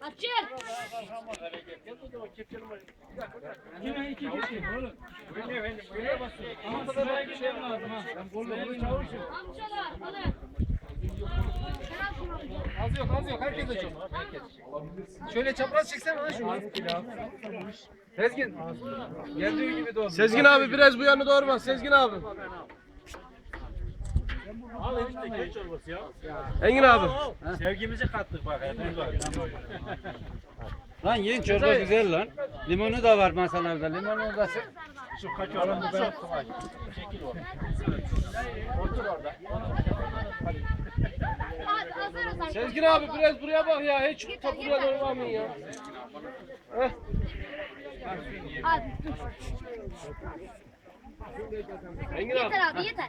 Açıl. Amcalar alın. Sen al şunu. Az yok az yok herkes çok. Şöyle çapraz çeksen lan şunu. Sezgin. Geldiği gibi doğru. Sezgin abi biraz bu yana doğru bak Sezgin abi. Engin abi. Sevgimizi kattık bak. Lan yiyin çorba güzel lan. Limonu da var masalarda. Limonu da Şu kaç oranı ben Hadi hazırız arkadaşlar. Sezgin abi biraz buraya bak ya. Hiç top buraya doğru bakmayın ya. Heh. Engin abi. Yeter abi yeter.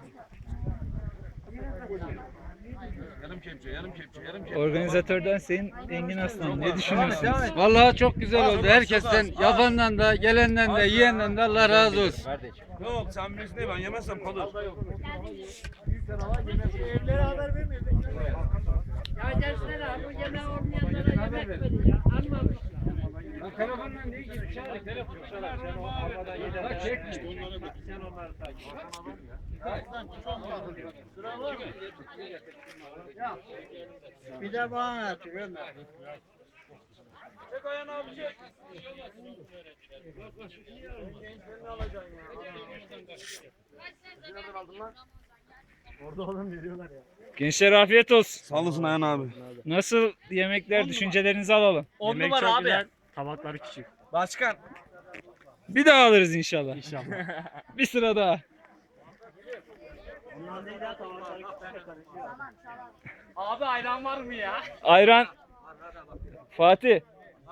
Organizatörden Sayın Engin Aslan. Ne düşünüyorsunuz? Vallahi çok güzel oldu. Herkesten, yapandan da, gelenden de, yiyenden de Allah razı olsun. Yok sen bilirsin ben yemezsem kalır. Lan telefonla değil ki aldık. Telefon çalar. Sen o havada gider. Bak çekme. Sen onları takip Bir de bana atıyor. Çek ayağını abi çek. Gençler afiyet olsun. Sağ olasın Ayhan abi. Nasıl yemekler düşüncelerinizi alalım. 10 numara abi. Tabakları küçük. Başkan. Bir daha alırız inşallah. İnşallah. bir sıra daha. Abi ayran var mı ya? Ayran. Fatih.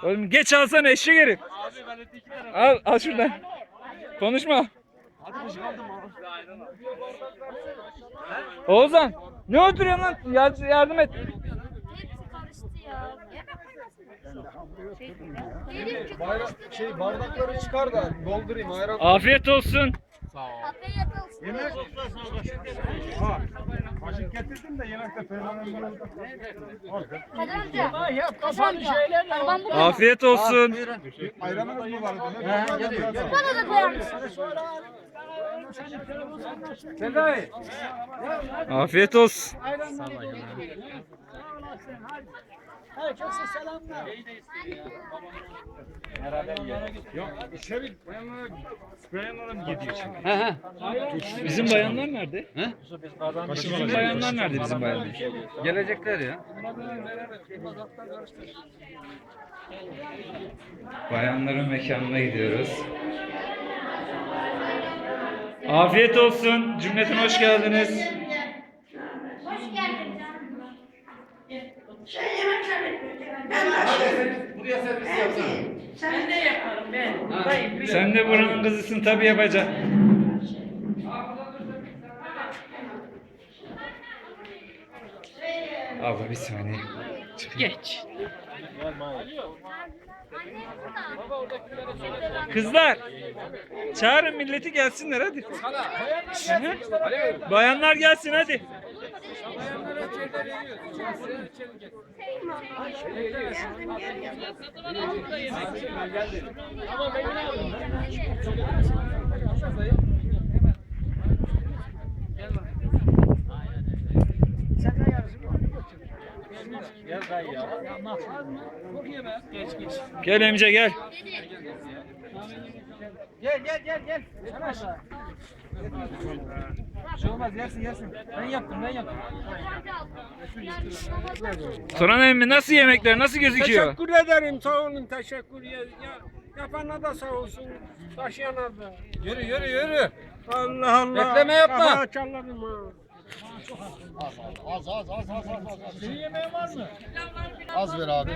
Oğlum geç alsana eşek herif. Abi ben öteki tarafı. Al, al şuradan. Konuşma. Oğuzhan. Ne oturuyorsun lan? Yar- yardım et. Hepsi karıştı ya. Yemek koymasın. Gelin ki Bayrak, karıştı. şey bardakları çıkar da doldurayım ayran. Afiyet olsun. Afiyet olsun. Yemek. Kaşık getirdim de yemekte oldu. Kadir amca. Araban burada. Afiyet olsun. Ayranımız mı vardı? Bana da koyar mısın? Afiyet olsun. Yok içeri bayanlara bayanlara gidiyor şimdi? He he. Bizim bayanlar nerede? He? Bizim bayanlar nerede bizim bayanlar? Gelecekler ya. Bayanların mekanına gidiyoruz. Afiyet olsun. Cümleten hoş geldiniz. Sen de buranın kızısın tabii yapacak. Abla bir saniye. Geç. Kızlar. Çağırın milleti gelsinler hadi. Bayanlar gelsin hadi. Gel Emce gel. Gel gel gel gel. Yanaş. Şey olmaz yersin yersin. Ben yaptım ben yaptım. Turan emmi nasıl yemekler nasıl gözüküyor? Teşekkür ederim sağ olun teşekkür ya, ya yapana da sağ olsun taşıyana da. Yürü yürü yürü. Allah Allah. Bekleme yapma. Kafa açarlarım ha. Az ver abi.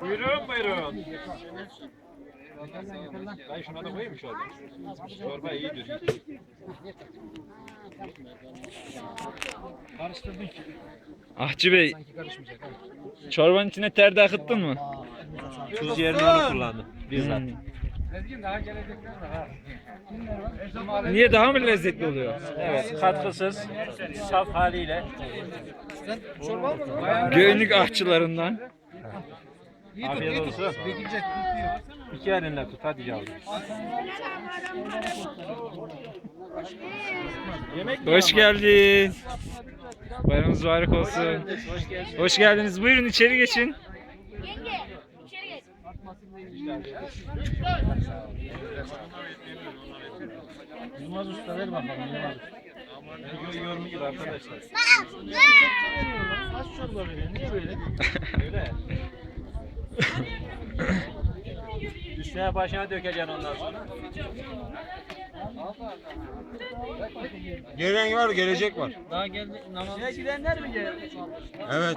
Buyurun buyurun. Ben şuna da koyayım şöyle. Çorba iyidir. Karıştırdın ki. Ahçı Bey. Çorbanın içine ter de akıttın mı? Tuz yerine onu kullandım. Bizzat. Niye daha mı lezzetli oluyor? Evet, katkısız, saf haliyle. Göynük ahçılarından. Afiyet olsun. İki elinle tut hadi yavrum. Hoş geldin. Bayramınız mübarek olsun. Hoş geldiniz. Buyurun içeri geçin. Yenge. Yılmaz Usta ver bakalım Yılmaz Usta. Gibi arkadaşlar. Saç çorba veriyor. Niye böyle? Öyle. Üstüne başına dökeceksin ondan sonra. Gelen var, gelecek var. Daha geldi. Namaza gidenler mi geldi? Evet.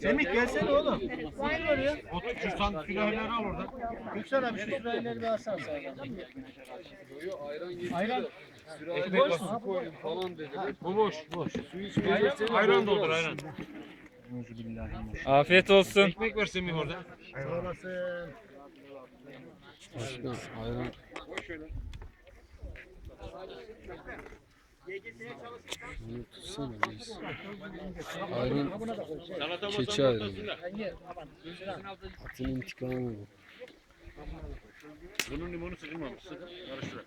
Semih gelsene oğlum. Otur şu san sürahileri al oradan. Yüksel bir şu sürahileri bir alsana sen. Ayran. Ekmek su koyun falan dediler. Bu boş, boş. Suyu. Ayran doldur, ayran. Afiyet olsun. Ekmek ver Semih orada. Keçi ayrı. Atın intikamı bu. Bunun limonu sıkılmamış. Sıkın, karıştır.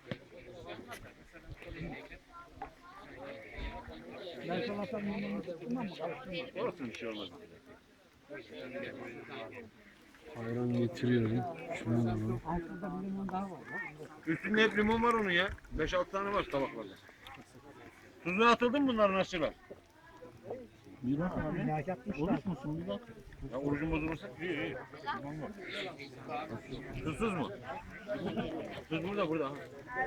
Olsun bir şey olmaz. Ayran getiriyorum. Şuna da bak. Üstünde hep limon var onun ya. 5-6 tane var tabaklarda. Tuzu atıldı mı bunların aşçılar? Bir bak abi. Oruç musun bir bak. Ya orucun bozulursa iyi iyi. Limon var. Tuzsuz mu? Tuz burada burada.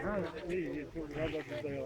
Ha, iyi iyi. Tuz nerede tuzda ya.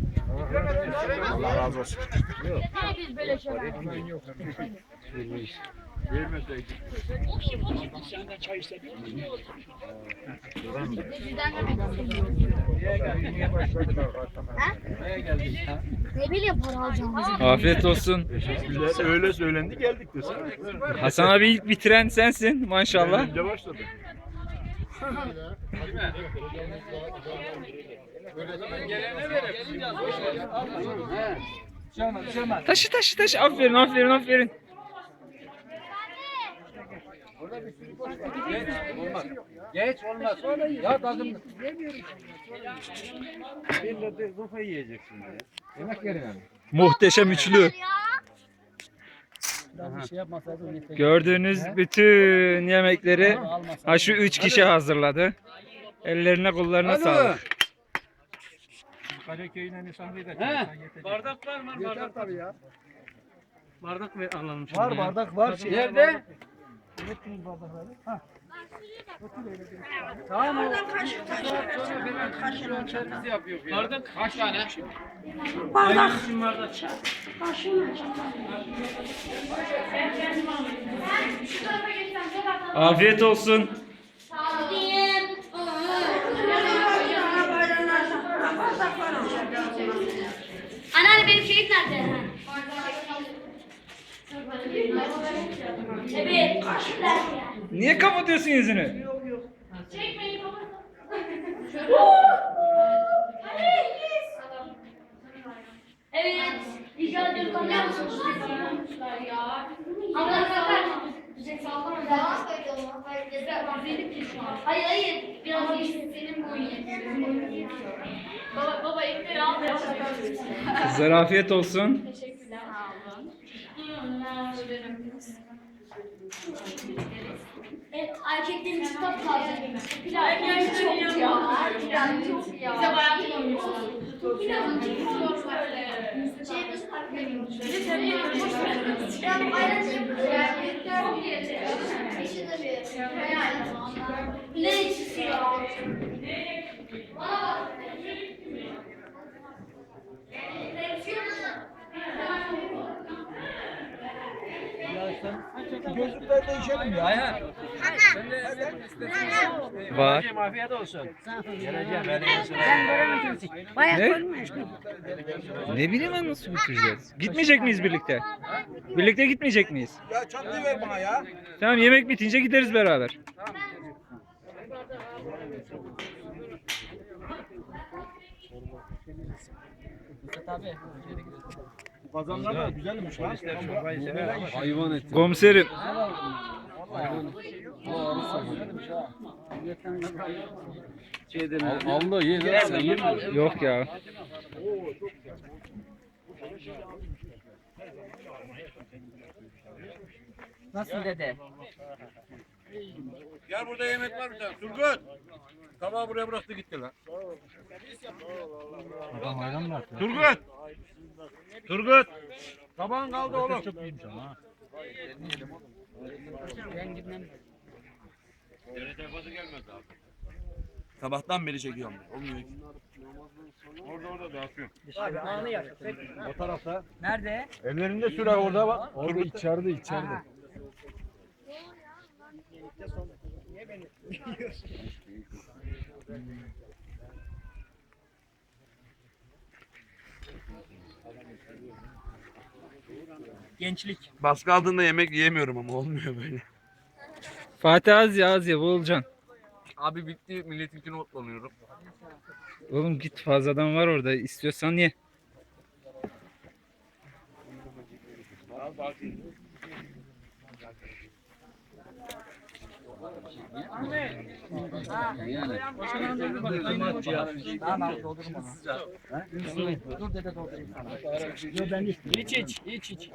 Allah razı olsun. Biz böyle şeyler? Bizden de bekliyoruz. Ha? Ne bileyim para alacağımızı. Afiyet olsun. Öyle söylendi geldik desene. Hasan abi ilk bitiren sensin maşallah. Önce başladı. Gelene verelim. Taşı taşı taşı. Aferin aferin aferin. Geç, olmaz. Geç, olmaz. Ya tadım. Bir de zofa yiyeceksin ya. Yemek yerine. Muhteşem üçlü. Gördüğünüz bütün yemekleri ha şu üç kişi hazırladı. Ellerine kollarına sağlık. Karaköy'üne nişanlıyı da He. Bardak var mı? Bardak tabii ya. Bardak ver alalım şimdi. Var bardak var. Şey. Nerede? Tamam o. Servis yapıyor. ya. Bardak Kaç tane? Bardak. bardak. Afiyet olsun. Nerede? Evet. Niye kapatıyorsun yüzünü? Çekmeyin baba. Evet. Rica ediyorum musunuz? Allah bakar. Bize sallama da. Hayır hayır. Biraz geç. Senin boyun yetiyor. Baba baba ekleri al. Afiyet olsun. Teşekkürler. Evet, erkeklerin kitap tarzı. Pilav çok ya. Pilav çok ya. Bize bayağı Pilavın çok böyle. Şeyimiz farklı. Ben yapıyorum. Çok. Eşi de bir. Yani. Ne içiyor? Bana bak. Gözlükler değişelim ya. Ayhan. Sen de istersen. Var. Afiyet olsun. Geleceğim ben. Ne? Ne bileyim ben nasıl götüreceğiz? Gitmeyecek miyiz birlikte? Birlikte gitmeyecek miyiz? Ya çantayı ver bana ya. Tamam yemek bitince gideriz beraber. Kazanlar da güzelmiş lan. Hayvan eti. Komiserim. Allah ye lan sen yeme. Yok ya. Nasıl dede? Gel burada yemek var bir tane. Turgut. Tabağı buraya bıraktı gitti lan. Turgut. Turgut. Tabağın kaldı oğlum. Sabahtan beri çekiyorum. Olmuyor. Orada orada dağıtıyor. Anı yaşasak. O tarafta. Nerede? Ellerinde sürer orada bak. Orada içeride içeride. Gençlik. Baskı altında yemek yiyemiyorum ama olmuyor böyle. Fatih az ya az ya boğulacaksın. Abi bitti milletinkini otlanıyorum. Oğlum git fazladan var orada istiyorsan ye. Dur dede doldurayım sana. İç iç iç iç.